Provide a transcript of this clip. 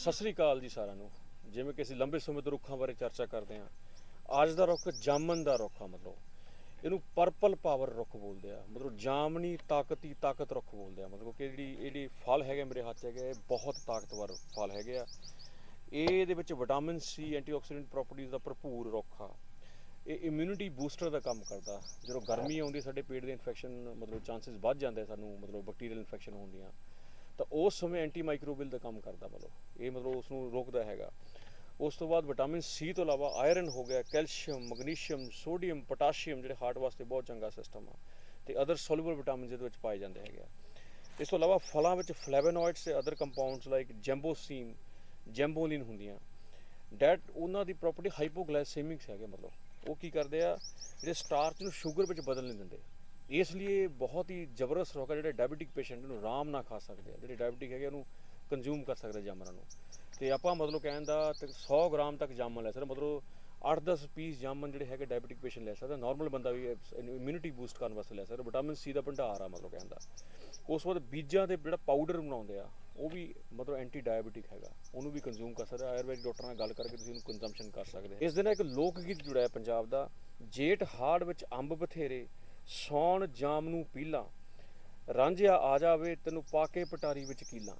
ਸਤਿ ਸ੍ਰੀ ਅਕਾਲ ਜੀ ਸਾਰਿਆਂ ਨੂੰ। ਜਿਵੇਂ ਕਿ ਅਸੀਂ ਲੰਬੇ ਸਮੇਂ ਤੋਂ ਰੁੱਖਾਂ ਬਾਰੇ ਚਰਚਾ ਕਰਦੇ ਹਾਂ, ਅੱਜ ਦਾ ਰੁੱਖ ਜਾਮਨ ਦਾ ਰੁੱਖ ਆ ਮਤਲਬ। ਇਹਨੂੰ ਪਰਪਲ ਪਾਵਰ ਰੁੱਖ ਬੋਲਦੇ ਆ। ਮਤਲਬ ਜਾਮਨੀ ਤਾਕਤੀ ਤਾਕਤ ਰੁੱਖ ਬੋਲਦੇ ਆ। ਮਤਲਬ ਕਿ ਜਿਹੜੀ ਇਹਦੀ ਫਲ ਹੈਗੇ ਮੇਰੇ ਹੱਥ 'ਚ ਹੈਗੇ ਇਹ ਬਹੁਤ ਤਾਕਤਵਰ ਫਲ ਹੈਗੇ ਆ। ਇਹ ਇਹਦੇ ਵਿੱਚ ਵਿਟਾਮਿਨ ਸੀ ਐਂਟੀਆਕਸੀਡੈਂਟ ਪ੍ਰਾਪਰਟੀਆਂ ਦਾ ਭਰਪੂਰ ਰੁੱਖ ਆ। ਇਹ ਇਮਿਊਨਿਟੀ ਬੂਸਟਰ ਦਾ ਕੰਮ ਕਰਦਾ। ਜਦੋਂ ਗਰਮੀ ਆਉਂਦੀ, ਸਾਡੇ ਪੇਟ ਦੇ ਇਨਫੈਕਸ਼ਨ ਮਤਲਬ ਚਾਂਸਸ ਵੱਧ ਜਾਂਦੇ ਸਾਨੂੰ, ਮਤਲਬ ਬੈਕਟੀਰੀਅਲ ਇਨਫੈਕਸ਼ਨ ਹੋਣ ਦੀਆਂ। ਤਾਂ ਉਸ ਸਮੇਂ ਐਂਟੀ ਮਾਈਕਰੋਬੀਅਲ ਦਾ ਕੰਮ ਕਰਦਾ ਮਤਲਬ, ਇਹ ਮਤਲਬ ਉਸ ਨੂੰ ਰੋਕਦਾ ਹੈਗਾ। ਉਸ ਤੋਂ ਬਾਅਦ ਵਿਟਾਮਿਨ ਸੀ ਤੋਂ ਇਲਾਵਾ ਆਇਰਨ ਹੋ ਗਿਆ ਕੈਲਸ਼ੀਅਮ ਮੈਗਨੀਸ਼ੀਅਮ ਸੋਡੀਅਮ ਪੋਟਾਸ਼ੀਅਮ ਜਿਹੜੇ ਹਾਰਟ ਵਾਸਤੇ ਬਹੁਤ ਚੰਗਾ ਸਿਸਟਮ ਆ। ਤੇ ਅਦਰ ਸੋਲੂਬਲ ਵਿਟਾਮਿਨਸ ਇਹਦੇ ਵਿੱਚ ਪਾਏ ਜਾਂਦੇ ਹੈਗੇ ਆ। ਇਸ ਤੋਂ ਇਲਾਵਾ ਫਲਾਂ ਵਿੱਚ ਫਲੇਵੋਨੋਇਡਸ ਤੇ other compounds like jambosine jambolin ਹੁੰਦੀਆਂ। ਡੈਟ ਉਹਨਾਂ ਦੀ ਪ੍ਰੋਪਰਟੀ ਹਾਈਪੋਗਲਾਈਸੈਮਿਕਸ ਹੈਗੇ ਮਤਲਬ। ਉਹ ਕੀ ਕਰਦੇ ਆ, ਜਿਹੜੇ ਸਟਾਰਚ ਨੂੰ ਸ਼ੂਗਰ ਵਿੱਚ ਬਦਲ ਨਹੀਂ ਦਿੰਦੇ। ਇਸ ਲਈ ਬਹੁਤ ਹੀ ਜ਼ਬਰਦਸਤ ਰੋਗ ਹੈ ਜਿਹੜੇ ਡਾਇਬੀਟਿਕ ਪੇਸ਼ੈਂਟ ਨੂੰ ਆਰਾਮ ਨਾਲ ਖਾ ਸਕਦੇ ਆ। ਜਿਹੜੇ ਡਾਇਬੀਟਿਕ ਹੈਗੇ ਉਹਨੂੰ ਕੰਜ਼ੂਮ ਕਰ ਸਕਦੇ ਜਾਮਨਾਂ ਨੂੰ। ਤੇ ਆਪਾਂ ਮਤਲਬ ਕਹਿਣ ਦਾ ਤੇ 100 ਗ੍ਰਾਮ ਤੱਕ ਜਾਮਨ ਲੈ ਸਕਦੇ ਮਤਲਬ 8-10 ਪੀਸ ਜਾਮਨ ਜਿਹੜੇ ਹੈਗੇ ਡਾਇਬੀਟਿਕ ਪੇਸ਼ੈਂਟ ਲੈ ਸਕਦਾ ਨਾਰਮਲ ਬੰਦਾ ਵੀ ਇਮਿਊਨਿਟੀ ਬੂਸਟ ਕਰਨ ਵਾਸਤੇ ਲੈ ਸਕਦਾ। ਵਿਟਾਮਿਨ ਸੀ ਦਾ ਭੰਡਾਰ ਆ ਮਤਲਬ ਕਹਿਣ ਦਾ। ਉਸ ਤੋਂ ਬਾਅਦ ਬੀਜਾਂ ਦੇ ਜਿਹੜਾ ਪਾਊਡਰ ਬਣਾਉਂਦੇ ਆ, ਉਹ ਵੀ ਮਤਲਬ ਐਂਟੀ ਡਾਇਬੀਟਿਕ ਹੈਗਾ। ਉਹਨੂੰ ਵੀ ਕੰਜ਼ੂਮ ਕਰ ਸਕਦਾ ਆਯੁਰਵੈਦਿਕ ਡਾਕਟਰ ਨਾਲ ਗੱਲ ਕਰਕੇ ਤੁਸੀਂ ਉਹਨੂੰ ਕੰਜ਼ੰਪਸ਼ਨ ਕਰ ਸਕਦੇ ਇਸ ਦਿਨ ਇੱਕ ਲੋਕ ਗੀਤ ਜੁੜਿਆ ਪੰਜਾਬ ਦਾ। ਜੇਠ ਹਾੜ ਵਿੱਚ ਅੰਬ ਬਥੇਰੇ। ਸੌਣ ਜਾਮ ਨੂੰ ਪੀਲਾ। ਰਾਂਝਿਆ ਆ ਜਾਵੇ ਤੈਨੂੰ ਪਾ ਕੇ ਪਟਾਰੀ ਵਿੱਚ ਕੀਲਾ।